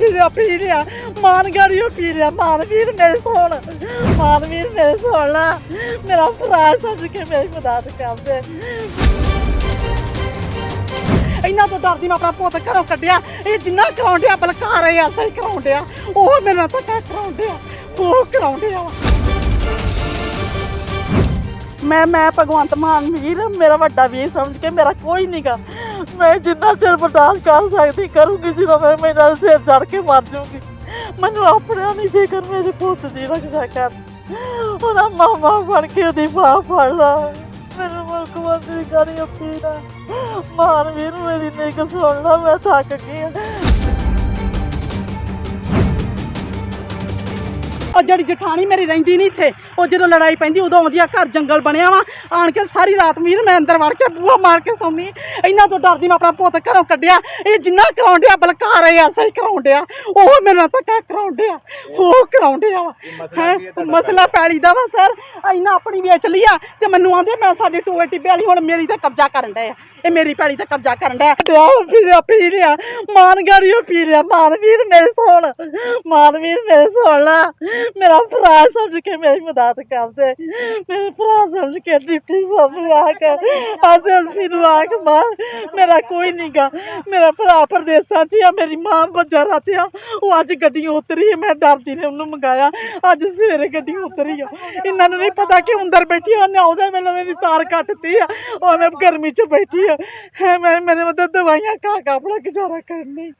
ਪੀ ਲਿਆ ਪੀ ਲਿਆ ਮਾਨ ਪੀ ਲਿਆ ਮਾਨ ਮੇਰੇ ਸੋਣ ਮਾਨ ਮੇਰੇ ਸੋਣ ਲਾ ਮੇਰਾ ਭਰਾ ਸਮਝ ਕੇ ਮੇਰੀ ਮਦਦ ਕਰਦੇ। ਇੰਨਾ ਤੋਂ ਡਰਦੀ ਮੈਂ ਆਪਣਾ ਪੁੱਤ ਘਰੋਂ ਕੱਢਿਆ। ਇਹ ਜਿੰਨਾ ਕਰਾਉਣ ਡਿਆ ਬਲਕਾਰ ਇਹ ਐਸਾ ਹੀ ਕਰਾਉਣ ਡਿਆ ਉਹ ਮੇਰੇ ਨਾਲ ਧੱਕਾ ਕਰਾਉਣ ਡਿਆ ਉਹ ਕਰਾਉਣ ਡਿਆ ਮੈਂ ਮੈਂ ਭਗਵੰਤ ਮਾਨ ਵੀਰ, ਮੇਰਾ ਵੱਡਾ ਵੀਰ ਸਮਝ ਕੇ ਮੇਰਾ ਕੋਈ ਨਹੀਂਗਾ ਮੈਂ ਜਿੰਨਾ ਚਿਰ ਬਰਦਾਸ਼ਤ ਕਰ ਸਕਦੀ ਕਰੂੰਗੀ, ਜਦੋਂ ਮੈਂ ਮੇਰੇ ਨਾਲ ਸਿਰ ਚੜ ਕੇ ਮਰ ਜਾਊਂਗੀ। ਮੈਨੂੰ ਆਪਣਾ ਨਹੀਂ ਫਿਕਰ ਮੇਰੇ ਪੁੱਤ ਦੀ ਰੱਖਿਆ ਕਰ। ਉਹਦਾ ਮਾਮਾ ਬਣ ਕੇ ਉਹਦੀ ਮਾਂ ਫੜ ਲਾ। ਮੇਰੇ ਮੁਲਕ ਮੰਤਰੀ ਕਰੀ ਅਪੀਨਾ ਮਾਨ ਵੀਰ ਮੇਰੀ ਨਹੀਂ ਸੁਣ ਲਾ, ਮੈਂ ਥੱਕ ਗਈ ਉਹ ਜਿਹੜੀ ਜਠਾਣੀ ਮੇਰੀ ਰਹਿੰਦੀ ਨਹੀਂ ਇੱਥੇ ਉਹ ਜਦੋਂ ਲੜਾਈ ਪੈਂਦੀ ਉਦੋਂ ਆਉਂਦੀ ਆ ਘਰ ਜੰਗਲ ਬਣਿਆ ਵਾ। ਆਣ ਕੇ ਸਾਰੀ ਰਾਤ ਵੀਰ ਮੈਂ ਅੰਦਰ ਵੜ ਕੇ ਬੂਹਾ ਮਾਰ ਕੇ ਸੌਂਦੀ। ਇੰਨਾ ਤੋਂ ਡਰਦੀ ਮੈਂ ਆਪਣਾ ਪੁੱਤ ਘਰੋਂ ਕੱਢਿਆ। ਇਹ ਜਿੰਨਾ ਕਰਾਉਣ ਡਿਆ ਬਲਕਾਰ ਇਹ ਐਸਾ ਹੀ ਕਰਾਉਣ ਡਿਆ। ਉਹ ਮੇਰੇ ਨਾਲ ਧੱਕਾ ਕਰਾਉਣ ਡਿਆ। ਉਹ ਕਰਾਉਣ ਡਿਆ ਵਾ। ਹੈ? ਮਸਲਾ ਪੈਲੀ ਦਾ ਵਾ ਸਰ। ਇੰਨਾ ਆਪਣੀ ਵੇਚ ਲਈ ਆ ਤੇ ਮੈਨੂੰ ਆਂਦੇ ਮੈਂ ਸਾਡੀ ਟੂਏ ਟਿੱਬੇ ਵਾਲੀ ਹੁਣ ਮੇਰੀ ਤੇ ਕਬਜ਼ਾ ਕਰਨ ਡਿਆ ਇਹ ਮੇਰੀ ਪੈਲੀ ਤੇ ਕਬਜ਼ਾ ਕਰਨ ਡਿਆ ਡਿਆ ਪੀ ਲਿਆ ਪੀ ਲਿਆ। ਮਾਨ ਗਾੜੀਓ ਪੀ ਲਿਆ। ਮਾਨ ਵੀਰ ਮੇਰੇ ਸੋਣ ਮਾਨ ਵੀਰ ਮੇਰੇ ਸੋਣ ਲਾ ਮੇਰਾ ਭਰਾ ਸਮਝ ਕੇ ਮੇਰੀ ਮਦਦ ਕਰਦੇ। ਮੇਰੇ ਭਰਾ ਸਮਝ ਕੇ ਡਿਪਟੀ ਸਾਹਿਬ ਨੂੰ ਆ ਕੇ ਐਸਐਸਪੀ ਨੂੰ ਆ ਕੇ ਮਾਰ। ਮੇਰਾ ਕੋਈ ਨਹੀਂਗਾ ਮੇਰਾ ਭਰਾ ਪ੍ਰਦੇਸਾਂ 'ਚ ਆ, ਮੇਰੀ ਮਾਂ ਬੱਜਾ ਰਾਤਿਆ ਉਹ ਅੱਜ ਗੱਡੀ ਉਤਰੀ ਮੈਂ ਡਰਦੀ ਨੇ ਉਹਨੂੰ ਮੰਗਾਇਆ। ਅੱਜ ਸਵੇਰੇ ਗੱਡੀ ਉਤਰੀ ਆ। ਇਹਨਾਂ ਨੂੰ ਨਹੀਂ ਪਤਾ ਕਿ ਅੰਦਰ ਬੈਠੀ ਆ, ਉਹਨੇ ਉਹਦੇ ਮੈਨੂੰ ਮੇਰੀ ਤਾਰ ਕੱਟਤੀ ਆ। ਉਹ ਮੈਂ ਗਰਮੀ 'ਚ ਬੈਠੀ ਆ। ਹੈ, ਮੈਂ ਮੇਰੇ ਮਦਦ ਦਵਾਈਆਂ ਖਾ ਕੇ ਆਪਣਾ ਗੁਜ਼ਾਰਾ ਕਰਨੀ।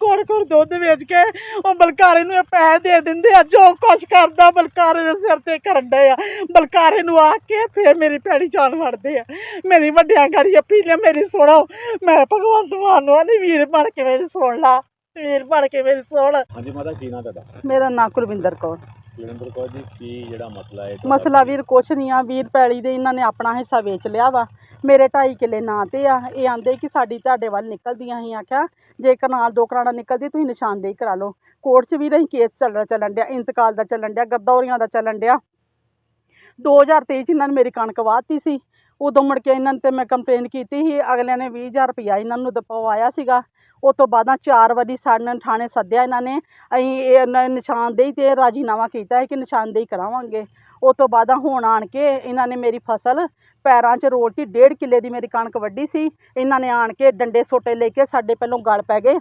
ਕੋੜ ਕੋੜ ਦੁੱਧ ਵੇਚ ਕੇ ਉਹ ਬਲਕਾਰੇ ਨੂੰ ਇਹ ਪੈਸੇ ਦੇ ਦਿੰਦੇ ਆ ਜੋ ਕੁਛ ਕਰਦਾ ਬਲਕਾਰੇ ਦੇ ਸਿਰ ਤੇ ਕਰਨ ਡਏ ਆ। ਬਲਕਾਰੇ ਨੂੰ ਆ ਕੇ ਫੇਰ ਮੇਰੀ ਪੈੜੀ ਜਾਨ ਵੜਦੇ ਆ। ਮੇਰੀ ਵੱਡਿਆਂ ਗਾੜੀ ਪੀ ਲਿਆ ਮੇਰੀ ਸੁਣੋ ਮੈਂ ਭਗਵੰਤ ਮਾਨ ਨੂੰ ਨਹੀਂ ਵੀਰ ਬਣ ਕੇ ਮੇਰੀ ਸੁਣ ਲਾ ਵੀਰ ਬਣ ਕੇ ਮੇਰੀ ਸੁਣ। ਹਾਂਜੀ ਮਾਤਾ ਕੀ ਨਾਂ ਤੁਹਾਡਾ? ਮੇਰਾ ਨਾਂ ਕੁਲਵਿੰਦਰ ਕੌਰ। ਸੁਰਿੰਦਰ ਕੌਰ ਜੀ, ਕੀ ਜਿਹੜਾ ਮਸਲਾ ਹੈ? ਮਸਲਾ ਵੀਰ ਕੁਛ ਨਹੀਂ ਆ, ਵੀਰ ਪੈਲੀ ਦੇ ਇਹਨਾਂ ਨੇ ਆਪਣਾ ਹਿੱਸਾ ਵੇਚ ਲਿਆ ਵਾ। ਮੇਰੇ 2.5 ਕਿੱਲੇ ਨਾਂ ਤੇ ਆ। ਇਹ ਆਂਦੇ ਕਿ ਸਾਡੀ ਤੁਹਾਡੇ ਵੱਲ ਨਿਕਲਦੀਆਂ ਹੀ ਆਖਿਆ ਜੇ ਕਨਾਲ ਦੋ ਕਰਾਣਾ ਨਿਕਲਦੀ, ਤੁਸੀਂ ਨਿਸ਼ਾਨਦੇਹੀ ਕਰਾ ਲਓ। ਕੋਰਟ 'ਚ ਵੀ ਰਹੀ ਕੇਸ ਚੱਲ ਚੱਲਣ ਡਿਆ, ਇੰਤਕਾਲ ਦਾ ਚੱਲਣ ਡਿਆ, ਗਰਦੌਰੀਆਂ ਦਾ ਚੱਲਣ ਡਿਆ। 2023 ਚ ਇਹਨਾਂ ਨੇ ਮੇਰੀ ਕਣਕ ਵਾਹਤੀ ਸੀ। ਉਦੋਂ ਮੁੜ ਕੇ ਇਹਨਾਂ ਨੇ ਤੇ ਮੈਂ ਕੰਪਲੇਨ ਕੀਤੀ ਸੀ, ਅਗਲਿਆਂ ਨੇ 20000 ਰੁਪਇਆ ਇਹਨਾਂ ਨੂੰ ਦਪਵਾਇਆ ਸੀਗਾ। ਉਸ ਤੋਂ ਬਾਅਦਾਂ ਚਾਰ ਵਾਰੀ ਸਾਡੇ ਥਾਣੇ ਸੱਦਿਆ ਇਹਨਾਂ ਨੇ, ਅਸੀਂ ਇਹ ਨ- ਨਿਸ਼ਾਨਦੇਹੀ ਤੇ ਰਾਜੀਨਾਮਾ ਕੀਤਾ ਹੈ ਕਿ ਨਿਸ਼ਾਨਦੇਹੀ ਕਰਾਵਾਂਗੇ। ਉਸ ਤੋਂ ਬਾਅਦਾਂ ਹੁਣ ਆਣ ਕੇ ਇਹਨਾਂ ਨੇ ਮੇਰੀ ਫਸਲ ਪੈਰਾਂ 'ਚ ਰੋਲਤੀ, ਡੇਢ ਕਿੱਲੇ ਦੀ ਮੇਰੀ ਕਣਕ ਵੱਢੀ ਸੀ। ਇਹਨਾਂ ਨੇ ਆਣ ਕੇ ਡੰਡੇ ਸੋਟੇ ਲੈ ਕੇ ਸਾਡੇ ਪਹਿਲੋਂ ਗਲ ਪੈ ਗਏ।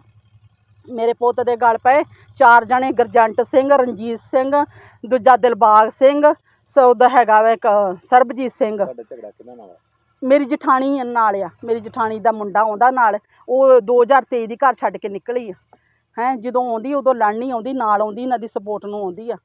ਮੇਰੇ ਪੁੱਤ ਦੇ ਗਲ ਪਏ। ਚਾਰ ਜਣੇ ਗਰਜੰਟ ਸਿੰਘ, ਰਣਜੀਤ ਸਿੰਘ, ਦੂਜਾ ਦਿਲਬਾਗ ਸਿੰਘ ਸੋ ਉਹਦਾ ਹੈਗਾ ਵਾ ਇੱਕ ਸਰਬਜੀਤ ਸਿੰਘ। ਤੁਹਾਡਾ ਝਗੜਾ ਕਿਹਨਾਂ ਨਾਲ ਆ? ਮੇਰੀ ਜਠਾਣੀ ਨਾਲ ਆ। ਮੇਰੀ ਜਠਾਣੀ ਦਾ ਮੁੰਡਾ ਆਉਂਦਾ ਨਾਲ। ਉਹ 2023 ਦੀ ਘਰ ਛੱਡ ਕੇ ਨਿਕਲੀ ਆ। ਹੈ ਜਦੋਂ ਆਉਂਦੀ ਉਦੋਂ ਲੜਨ ਆਉਂਦੀ ਨਾਲ ਆਉਂਦੀ ਇਹਨਾਂ ਦੀ ਸਪੋਰਟ ਨੂੰ ਆਉਂਦੀ ਆ।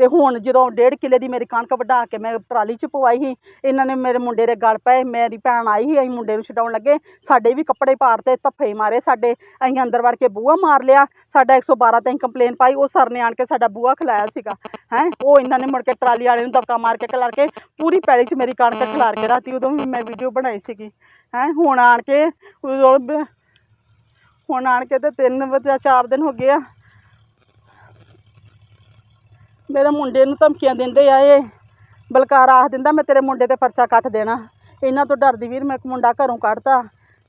ਤੇ ਹੁਣ ਜਦੋਂ ਡੇਢ ਕਿੱਲੇ ਦੀ ਮੇਰੀ ਕਣਕ ਵਢਾ ਕੇ ਮੈਂ ਟਰਾਲੀ 'ਚ ਪਵਾਈ ਸੀ, ਇਹਨਾਂ ਨੇ ਮੇਰੇ ਮੁੰਡੇ ਦੇ ਗਲ ਪਏ, ਮੇਰੀ ਭੈਣ ਆਈ ਸੀ, ਅਸੀਂ ਮੁੰਡੇ ਨੂੰ ਛਡਾਉਣ ਲੱਗੇ, ਸਾਡੇ ਵੀ ਕੱਪੜੇ ਪਾੜਤੇ ਧੱਫੇ ਮਾਰੇ ਸਾਡੇ, ਅਸੀਂ ਅੰਦਰ ਵੜ ਕੇ ਬੂਹਾ ਮਾਰ ਲਿਆ, ਸਾਡਾ 112 ਤੇ ਅਸੀਂ ਕੰਪਲੇਨ ਪਾਈ, ਉਹ ਸਰ ਨੇ ਆਣ ਕੇ ਸਾਡਾ ਬੂਹਾ ਖਲਾਇਆ ਸੀਗਾ, ਹੈ, ਉਹ ਇਹਨਾਂ ਨੇ ਮੁੜ ਕੇ ਟਰਾਲੀ ਵਾਲੇ ਨੂੰ ਦਬਕਾ ਮਾਰ ਕੇ ਖਿਲਾਰ ਕੇ ਪੂਰੀ ਪੈਲੀ 'ਚ ਮੇਰੀ ਕਣਕ ਖਿਲਾਰ ਕੇ ਰਾਤੀ ਉਦੋਂ ਵੀ ਮੈਂ ਵੀਡੀਓ ਬਣਾਈ ਸੀਗੀ, ਹੈ, ਹੁਣ ਆਣ ਕੇ, ਉਦੋਂ ਹੁਣ ਆਣ ਕੇ ਤੇ ਤਿੰਨ ਜਾਂ ਚਾਰ ਦਿਨ ਹੋ ਗਏ ਆ ਮੇਰੇ ਮੁੰਡੇ ਨੂੰ ਧਮਕੀਆਂ ਦਿੰਦੇ ਆ ਇਹ। ਬਲਕਾਰ ਆਖ ਦਿੰਦਾ ਮੈਂ ਤੇਰੇ ਮੁੰਡੇ ਤੇ ਪਰਚਾ ਕੱਟ ਦੇਣਾ। ਇਹਨਾਂ ਤੋਂ ਡਰਦੀ ਵੀਰ ਮੈਂ ਇੱਕ ਮੁੰਡਾ ਘਰੋਂ ਕੱਢਤਾ।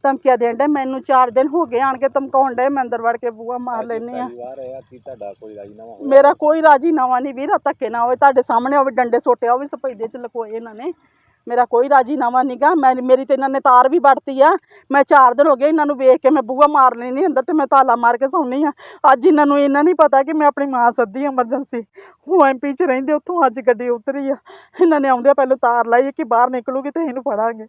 ਧਮਕੀਆਂ ਦੇਣ ਡੇ ਮੈਨੂੰ ਚਾਰ ਦਿਨ ਹੋ ਗਏ ਆਣ ਕੇ ਧਮਕਾਉਣ ਡੇ ਮੈਂ ਅੰਦਰ ਵੜ ਕੇ ਬੂਹਾ ਮਾਰ ਲੈਂਦੀ ਆ ਪਰਿਵਾਰ ਹੈ ਕੀ ਤੁਹਾਡਾ ਕੋਈ ਰਾਜੀਨਾਮਾ ਹੋਇਆ? ਮੇਰਾ ਕੋਈ ਰਾਜੀ ਨਵਾਂ ਨਹੀਂ ਵੀਰ ਧੱਕੇ ਨਾ ਹੋਵੇ। ਤੁਹਾਡੇ ਸਾਹਮਣੇ ਹੋਵੇ ਡੰਡੇ ਸੋਟਿਆ ਉਹ ਵੀ ਸਪੈਦੇ ਚ ਲਕੋਏ ਇਹਨਾਂ ਨੇ। ਮੇਰਾ ਕੋਈ ਰਾਜੀ ਨਵਾਂ ਨਹੀਂਗਾ ਮੈਂ ਮੇਰੀ ਤੇ ਇਹਨਾਂ ਨੇ ਤਾਰ ਵੀ ਵੱਢਤੀ ਆ। ਮੈਂ ਚਾਰ ਦਿਨ ਹੋ ਗਏ ਇਹਨਾਂ ਨੂੰ ਵੇਖ ਕੇ ਮੈਂ ਬੂਹਾ ਮਾਰ ਲੈਣੀ ਅੰਦਰ ਤੇ ਮੈਂ ਤਾਲਾ ਮਾਰ ਕੇ ਸੌਂਦੀ ਆ। ਅੱਜ ਇਹਨਾਂ ਨੂੰ ਇਹਨਾਂ ਨਹੀਂ ਪਤਾ ਕਿ ਮੈਂ ਆਪਣੀ ਮਾਂ ਸੱਦੀ ਐਮਰਜੈਂਸੀ ਉਹ ਐਮਪੀ ਚ ਰਹਿੰਦੇ ਉੱਥੋਂ ਅੱਜ ਗੱਡੀ ਉਤਰੀ ਆ। ਇਹਨਾਂ ਨੇ ਆਉਂਦੇ ਪਹਿਲਾਂ ਤਾਰ ਲਾਈ ਕਿ ਬਾਹਰ ਨਿਕਲੂਗੀ ਤੇ ਇਹਨੂੰ ਫੜਾਂਗੇ।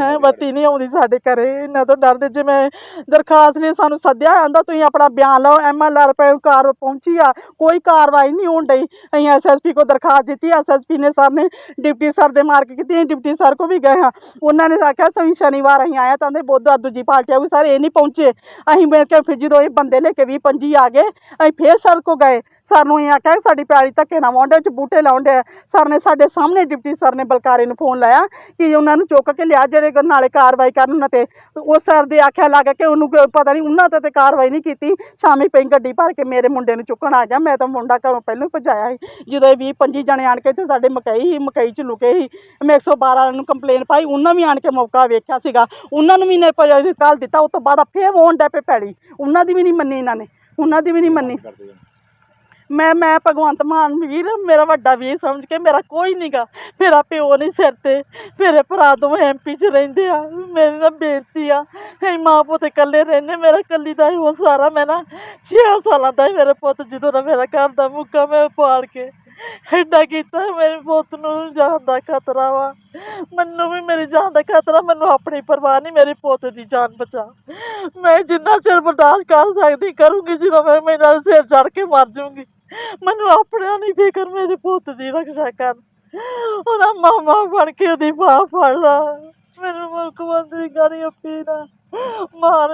ਹੈ ਬੱਤੀ ਨਹੀਂ ਆਉਂਦੀ ਸਾਡੇ ਘਰੇ। ਇਹਨਾਂ ਤੋਂ ਡਰਦੇ ਜੇ ਮੈਂ ਦਰਖਾਸਤ ਲਈ ਸਾਨੂੰ ਸੱਦਿਆ ਆਂਦਾ ਤੁਸੀਂ ਆਪਣਾ ਬਿਆਨ ਲਓ ਐਮਐਲਆਰ ਪੇ ਕਾਰ ਪਹੁੰਚੀ ਆ। ਕੋਈ ਕਾਰਵਾਈ ਨਹੀਂ ਹੋਣ ਡਈ। ਅਸੀਂ ਐਸਐਸਪੀ ਕੋ ਦਰਖਾਸਤ ਦਿੱਤੀ ਐਸਐਸਪੀ ਨੇ ਸਰ ਨੇ ਡਿਪਟੀ ਸਰ ਦੇ ਮਾਰ ਕੇ ਕੀਤੀ ਅਸੀਂ ਡਿਪਟੀ ਸਰ ਕੋ ਵੀ ਗਏ ਹਾਂ। ਉਹਨਾਂ ਨੇ ਆਖਿਆ ਸਹੀ ਸ਼ਨੀਵਾਰ ਅਸੀਂ ਆਇਆ ਤਾਂ ਦੇ ਬੁੱਧਵਾਰ ਦੂਜੀ ਪਾਰਟੀ ਆਊ ਸਰ ਇਹ ਨਹੀਂ ਪਹੁੰਚੇ। ਅਸੀਂ ਮੈਂ ਕਿਹਾ ਫਿਰ ਜਦੋਂ ਇਹ ਬੰਦੇ ਲੈ ਕੇ 20 25 ਆ ਗਏ, ਅਸੀਂ ਫੇਰ ਸਰ ਕੋ ਗਏ। ਸਰ ਨੂੰ ਇਹ ਆਖਿਆ ਸਾਡੀ ਪਿਆਲੀ ਧੱਕੇ ਨਾ ਵਾਉਂਦੇ ਚ ਬੂਟੇ ਲਾਉਂਦੇ ਸਰ ਨੇ ਸਾਡੇ ਸਾਹਮਣੇ ਡਿਪਟੀ ਸਰ ਨੇ ਬਲਕਾਰੇ ਨੂੰ ਫੋਨ ਲਾਇਆ ਕਿ ਉਹਨਾਂ ਨੂੰ ਚੁੱਕ ਕੇ ਲਿਆ, ਜਿਹੜੇ ਨਾਲੇ ਕਾਰਵਾਈ ਕਰਨ ਉਹਨਾਂ ਤੇ। ਉਹ ਸਰ ਦੇ ਆਖਿਆ ਲੱਗ ਕਿ ਉਹਨੂੰ ਪਤਾ ਨਹੀਂ, ਉਹਨਾਂ ਤੇ ਤੇ ਕਾਰਵਾਈ ਨਹੀਂ ਕੀਤੀ। ਸ਼ਾਮੀ ਪਈ ਗੱਡੀ ਭਰ ਕੇ ਮੇਰੇ ਮੁੰਡੇ ਨੂੰ ਚੁੱਕਣ ਆ ਗਿਆ। ਮੈਂ ਤਾਂ ਮੁੰਡਾ ਘਰੋਂ ਪਹਿਲਾਂ ਭਜਾਇਆ ਸੀ। ਜਦੋਂ ਇਹ 20 25 ਜਣੇ ਆਣ ਕੇ ਤੇ ਸਾਡੇ ਮਕਈ ਸੀ, ਮਕਈ ਚ ਲੁਕੇ ਸੀ। ਮੈਂ 112 ਵਾਲਿਆਂ ਨੂੰ ਕੰਪਲੇਨ ਪਾਈ, ਉਹਨਾਂ ਵੀ ਆਣ ਕੇ ਮੌਕਾ ਵੇਖਿਆ ਸੀਗਾ। ਉਹਨਾਂ ਨੂੰ ਵੀ ਨੇ ਕੱਲ ਦਿੱਤਾ ਉਸ ਤੋਂ ਬਾਅਦ ਫੇਰ ਵੋਣ ਡੈ ਪੇ ਪੈੜੀ। ਉਹਨਾਂ ਦੀ ਵੀ ਨਹੀਂ ਮੰਨੀ ਇਹਨਾਂ ਨੇ, ਉਹਨਾਂ ਦੀ ਵੀ ਨਹੀਂ ਮੰਨੀ। ਮੈਂ ਮੈਂ ਭਗਵੰਤ ਮਾਨ ਵੀਰ, ਮੇਰਾ ਵੱਡਾ ਵੀਰ ਸਮਝ ਕੇ ਮੇਰਾ ਕੋਈ ਨਹੀਂਗਾ ਮੇਰਾ ਪਿਓ ਨਹੀਂ ਸਿਰ ਤੇ, ਮੇਰੇ ਭਰਾ ਦੋਵੇਂ ਐਮਪੀ 'ਚ ਰਹਿੰਦੇ ਆ। ਮੇਰੀ ਨਾ ਬੇਨਤੀ ਆ, ਅਸੀਂ ਮਾਂ ਪੁੱਤ ਇਕੱਲੇ ਰਹਿੰਦੇ, ਮੇਰਾ ਇਕੱਲੀ ਦਾ ਹੀ ਉਹ ਸਾਰਾ। ਮੈਂ ਨਾ 6 ਸਾਲਾਂ ਦਾ ਹੀ ਮੇਰੇ ਪੁੱਤ, ਜਦੋਂ ਦਾ ਮੇਰਾ ਘਰ ਦਾ ਮੁੱਕਾ, ਮੈਂ ਪਾਲ ਕੇ ਐਡਾ ਕੀਤਾ ਮੇਰੇ ਪੁੱਤ ਨੂੰ ਜਾਨ ਦਾ ਖਤਰਾ ਵਾ। ਮੈਨੂੰ ਵੀ ਮੇਰੀ ਜਾਨ ਦਾ ਖਤਰਾ, ਮੈਨੂੰ ਆਪਣੀ ਪਰਵਾਹ ਨਹੀਂ, ਮੇਰੇ ਪੁੱਤ ਦੀ ਜਾਨ ਬਚਾ। ਮੈਂ ਜਿੰਨਾ ਚਿਰ ਬਰਦਾਸ਼ਤ ਕਰ ਸਕਦੀ, ਕਰੂੰਗੀ ਜਦੋਂ ਮੈਂ ਮੇਰੇ ਨਾਲ ਸਿਰ ਚੜ ਕੇ ਮਰ ਜਾਊਂਗੀ। ਮੈਨੂੰ ਆਪਣਾ ਨਹੀਂ ਫਿਕਰ ਮੇਰੇ ਪੁੱਤ ਦੀ ਰੱਖਿਆ ਕਰ। ਉਹਦਾ ਮਾਮਾ ਬਣ ਕੇ ਉਹਦੀ ਮਾਂ ਫੜ ਲਾ। ਮੈਨੂੰ ਮੁੱਖ ਮੰਤਰੀ ਗਾੜੀ ਅਪੀਲ ਮਾਨ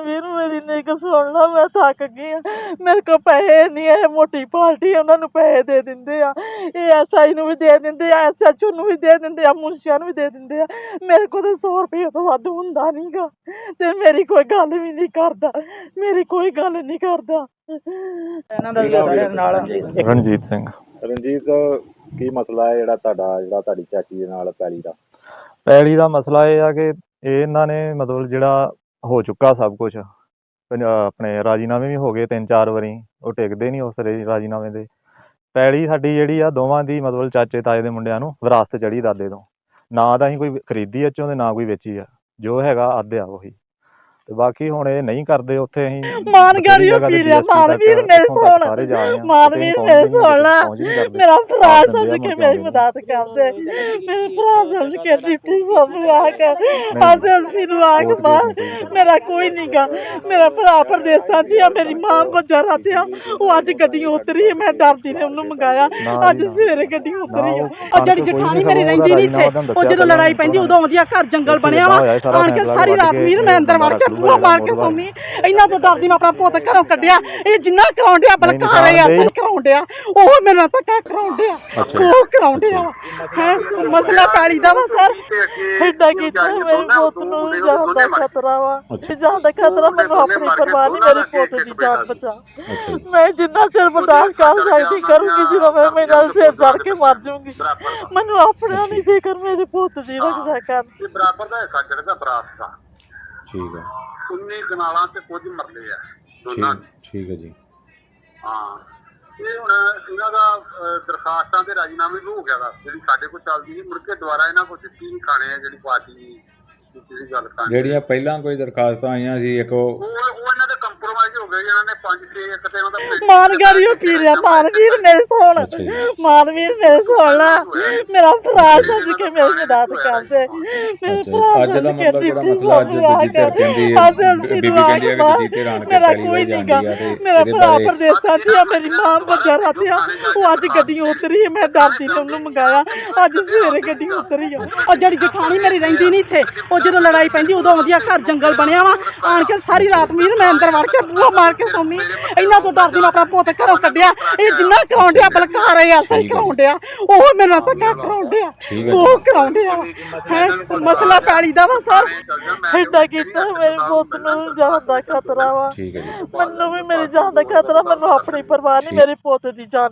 ਵੀਰ ਮੇਰੀ ਨਿੱਕ ਸੁਣ ਲਾ ਮੈਂ ਥੱਕ ਗਈ ਆ। ਮੇਰੇ ਕੋਲ ਪੈਸੇ ਨਹੀਂ ਹੈ ਮੋਟੀ ਪਾਰਟੀ ਉਹਨਾਂ ਨੂੰ ਪੈਸੇ ਦੇ ਦਿੰਦੇ ਆ। ਇਹ ਐਸਆਈ ਨੂੰ ਵੀ ਦੇ ਦਿੰਦੇ ਆ ਐਸਐਚਓ ਨੂੰ ਵੀ ਦੇ ਦਿੰਦੇ ਆ ਮੁਨਸ਼ੀਆਂ ਨੂੰ ਵੀ ਦੇ ਦਿੰਦੇ ਆ। ਮੇਰੇ ਕੋਲ ਤਾਂ 100 ਰੁਪਏ ਤੋਂ ਵੱਧ ਹੁੰਦਾ ਨਹੀਂਗਾ ਤੇ ਮੇਰੀ ਕੋਈ ਗੱਲ ਵੀ ਨਹੀਂ ਕਰਦਾ। ਮੇਰੀ ਕੋਈ ਗੱਲ ਨਹੀਂ ਕਰਦਾ। ਇਹਨਾਂ ਦਾ ਵੀ ਆ ਸਾਰਿਆਂ ਨਾਲ ਰਣਜੀਤ ਸਿੰਘ। ਰਣਜੀਤ ਕੀ ਮਸਲਾ ਹੈ ਜਿਹੜਾ ਤੁਹਾਡਾ ਜਿਹੜਾ ਤੁਹਾਡੀ ਚਾਚੀ ਦੇ ਨਾਲ ਪੈਲੀ ਦਾ? ਪੈਲੀ ਦਾ ਮਸਲਾ ਇਹ ਆ ਕਿ ਇਹ ਇਹਨਾਂ ਨੇ ਮਤਲਬ ਜਿਹੜਾ ਹੋ ਚੁੱਕਾ ਸਭ ਕੁਝ ਆਪਣੇ ਰਾਜੀਨਾਮੇ ਵੀ ਹੋ ਗਏ ਤਿੰਨ ਚਾਰ ਵਾਰੀ, ਉਹ ਟਿਕਦੇ ਨਹੀਂ ਉਸ ਰਾਜੀਨਾਮੇ ਦੇ। ਪੈਲੀ ਸਾਡੀ ਜਿਹੜੀ ਆ ਦੋਵਾਂ ਦੀ, ਮਤਲਬ ਚਾਚੇ ਤਾਏ ਦੇ ਮੁੰਡਿਆਂ ਨੂੰ ਵਿਰਾਸਤ ਚੜੀ ਦਾਦੇ ਤੋਂ। ਨਾ ਤਾਂ ਅਸੀਂ ਕੋਈ ਖਰੀਦੀ ਐ ਚੋਂ ਤੇ ਨਾ ਕੋਈ ਵੇਚੀ ਆ। ਜੋ ਹੈਗਾ ਅੱਧ ਆ ਉਹੀ। ਤੇ ਬਾਕੀ ਹੁਣ ਇਹ ਨਹੀਂ ਕਰਦੇ ਉੱਥੇ ਅਸੀਂ ਮਾਨ ਬਥੇਰੀ ਗਾੜੀ ਜਗ੍ਹਾ ਤੇ ਪੀ ਲਿਆ DSP ਮਾਨ ਤੱਕ, ਵੀਰ ਮੇਰੇ ਸੋਣ ਸਾਰੇ ਜਾ ਆਏ ਆ, ਮਾਨ ਕਿਤੇ ਵੀਰ ਪਹੁੰਚ ਮੇਰੇ ਨਹੀਂ ਸੋਣ ਲਾ ਨਹੀਂ। ਮੇਰਾ ਭਰਾ ਸਮਝ ਆ, ਕੇ ਮੇਰੀ ਮਦਦ ਕਰਦੇ। ਮੇਰੇ ਭਰਾ ਸਮਝ ਕੇ ਡਿਪਟੀ ਸਾਹਿਬ ਨੂੰ ਆ ਕੇ ਆਸੇ ਅਸਪੀ ਨੂੰ ਆ ਕੇ ਬਾਹਰ। ਨਹੀਂ ਕੋਈ ਮੇਰਾ ਕੋਈ ਨਹੀਂਗਾ ਮੇਰਾ ਭਰਾ ਪ੍ਰਦੇਸਾਂ 'ਚ ਆ ਮੇਰੀ ਮਾਂ ਬੱਜਾ ਰਾਤਿਆ। ਉਹ ਅੱਜ ਗੱਡੀ ਉਤਰੀ ਮੈਂ ਡਰਦੀ ਨੇ ਉਹਨੂੰ ਮੰਗਾਇਆ। ਅੱਜ। ਸਵੇਰੇ ਗੱਡੀ ਉਤਰੀ ਆ। ਉਹ ਆ ਜਿਹੜੀ ਜਠਾਣੀ ਨਹੀਂ ਮੇਰੀ ਰਹਿੰਦੀ ਨਹੀਂ ਇੱਥੇ ਉਹ ਜਦੋਂ ਲੜਾਈ ਪੈਂਦੀ ਉਦੋਂ ਆਉਂਦੀ ਆ ਘਰ ਜੰਗਲ ਬਣਿਆ ਵਾ। ਆਣ ਕੇ ਸਾਰੀ ਰਾਤ ਵੀਰ ਮੈਂ ਅੰਦਰ ਵੜ ਕੇ ਬੂਹਾ ਮਾਰ ਕੇ। ਸੌਂਦੀ ਇੰਨਾ ਤੋਂ ਡਰਦੀ ਮੈਂ ਆਪਣਾ ਪੁੱਤ ਘਰੋਂ ਕੱਢਿਆ। ਇਹ ਜਿੰਨਾ ਕਰਾਉਣ ਡਿਆ ਬਲਕਾ ਰਹੇ ਦੇ। ਅਸਲ ਕਰਾਉਣ ਡਿਆ। ਉਹ ਮੇਰੇ ਨਾਲ ਧੱਕਾ ਕਰਾਉਣ ਡਿਆ। ਉਹ ਕਰਾਉਣ ਡਿਆ। ਹੈ? ਮਸਲਾ ਪੈਲੀ ਦਾ ਵਾ ਸਰ। ਐਡਾ ਕੀਤਾ ਮੇਰੇ ਪੁੱਤ ਨੂੰ ਜਾਨ ਦਾ ਖਤਰਾ ਵਾ? ਜਾਨ ਦਾ ਖਤਰਾ ਮੈਨੂੰ ਆਪਣੀ ਪਰਵਾਹ ਨਹੀਂ ਮੇਰੇ ਪੁੱਤ ਦੀ ਜਾਨ ਬਚਾ। ਮੈਂ ਜਿੰਨਾ ਚਿਰ ਬਰਦਾਸ਼ਤ ਕਰ ਸਕਦੀ ਕਰੂੰਗੀ ਜਦੋਂ ਮੈਂ ਮੇਰੇ ਨਾਲ ਸਿਰ ਚੜ ਕੇ ਮਰ ਜਾਊਂਗੀ। ਮੈਨੂੰ ਆਪਣਾ ਨਹੀਂ ਫਿਕਰ ਮੇਰੇ ਪੁੱਤ ਦੀ ਰੱਖਿਆ ਕਰ ਬਰਾਬਰ ਦਾ ਹਿੱਸਾ ਚੜਦਾ ਬਰਾਤ ਦਾ। ਠੀਕ ਹੈ 19 ਕਨਾਲਾਂ ਤੇ ਕੁਝ ਮਰਲੇ ਆ ਦੋਨਾਂ। ਠੀਕ ਠੀਕ ਹੈ ਜੀ। ਹਾਂ। ਇਹ ਹੁਣ ਇਹਨਾਂ ਦਾ ਅਹ, ਦਰਖਾਸਤਾਂ ਤੇ ਰਾਜੀਨਾਮੇ ਵੀ ਹੋ ਗਿਆ ਦਾ ਜਿਹੜੀ ਸਾਡੇ ਕੋਲ ਚੱਲਦੀ ਸੀ ਮੁੜ ਕੇ ਦੁਬਾਰਾ ਇਹਨਾਂ ਕੋਲ ਦਿੱਤੀ ਨਹੀਂ ਖਾਣੇ ਆ ਜਿਹੜੀ ਪਾਰਟੀ ਦੀ ਗੱਲ ਖਾਣੀ ਜਿਹੜੀਆਂ ਪਹਿਲਾਂ ਕੋਈ ਦਰਖਾਸਤਾਂ ਆਈਆਂ ਸੀ ਇੱਕ ਉਹ ਉਹ ਉਹ ਇਹਨਾਂ ਦੇ ਕੰਪਰੋਮਾਈਜ਼ ਹੋ ਗਏ ਇਹਨਾਂ ਨੇ 5 6 ਇੱਕ ਤੇ ਇਹਨਾਂ ਦਾ ਮਾਨ ਗਾੜੀਓ ਪੀ ਲਿਆ ਮਾਨ ਵੀਰ ਮੇਰੇ ਸੋਣ ਅੱਛਾ ਜੀ। ਮਾਨ ਵੀਰ ਮੇਰੇ ਸੋਣ ਲਾ ਮੇਰਾ ਭਰਾ ਸਮਝ ਕੇ ਮੇਰੀ ਮਦਦ ਕਰਦੇ। ਮੇਰੇ। ਭਰਾ ਅੱਜ ਦਾ ਮਤਲਬ ਜਿਹੜਾ ਮਸਲਾ ਅੱਜ ਆ ਧਿਰ ਕੇ ਕਹਿੰਦੀ ਹੈ, ਬੀਬੀ ਆ ਕਹਿੰਦੀ ਕਿ ਕੇ ਮੇਰਾ ਕੋਈ ਆ ਤੇ ਮੇਰਾ ਭਰਾ ਪ੍ਰਦੇਸਾਂ 'ਚ ਆ ਮੇਰੀ ਮਾਂ ਬੱਜਾ ਰਾਤਿਆ ਉਹ ਅੱਜ ਗੱਡੀ ਉਤਰੀ ਹੈ, ਮੈਂ ਡਰਦੀ ਨੇ ਉਹਨੂੰ ਮੰਗਾਇਆ। ਅੱਜ ਸਵੇਰੇ ਗੱਡੀ ਉਤਰੀ ਆ। ਉਹ ਜਿਹੜੀ ਜਠਾਣੀ ਮੇਰੀ ਰਹਿੰਦੀ ਨਹੀਂ ਇੱਥੇ ਉਹ ਜਦੋਂ ਲੜਾਈ ਪੈਂਦੀ ਉਦੋਂ ਆਉਂਦੀ ਆ ਘਰ ਜੰਗਲ ਬਣਿਆ ਵਾ। ਆਣ ਕੇ ਸਾਰੀ ਰਾਤ ਵੀਰ ਮੈਂ ਅੰਦਰ ਵੜ ਕੇ ਬੂਹਾ ਮਾਰ ਕੇ ਸੌਂਦੀ ਇੰਨਾ ਤੋਂ ਡਰਦੀ ਮੈਂ ਆਪਣਾ ਪੁੱਤ ਘਰੋਂ ਕੱਢਿਆ। ਇਹ ਜਿੰਨਾ ਕਰਾਉਣ ਡਿਆ ਬਲਕਾ ਰਹੇ ਆ ਸਹੀ ਕਰਾਉਣ ਡਿਆ। ਉਹ ਮੇਰੇ ਨਾਲ ਧੱਕਾ ਕਰਾਉਣ ਡਿਆ। ਉਹ ਕਰਾਉਣ ਡਿਆ। ਹੈ? ਮਸਲਾ ਪੈਲੀ ਦਾ ਵਾ ਸਰ। ਐਡਾ ਕੀਤਾ ਮੇਰੇ ਪੁੱਤ ਨੂੰ ਜਾਨ ਦਾ ਖਤਰਾ ਵਾ। ਠੀਕ ਹੈ ਜੀ। ਮੈਨੂੰ ਵੀ ਮੇਰੀ ਜਾਨ ਦਾ ਖਤਰਾ ਮੈਨੂੰ ਆਪਣੀ ਪਰਵਾਹ ਨਹੀਂ ਮੇਰੇ ਪੁੱਤ ਦੀ ਜਾਨ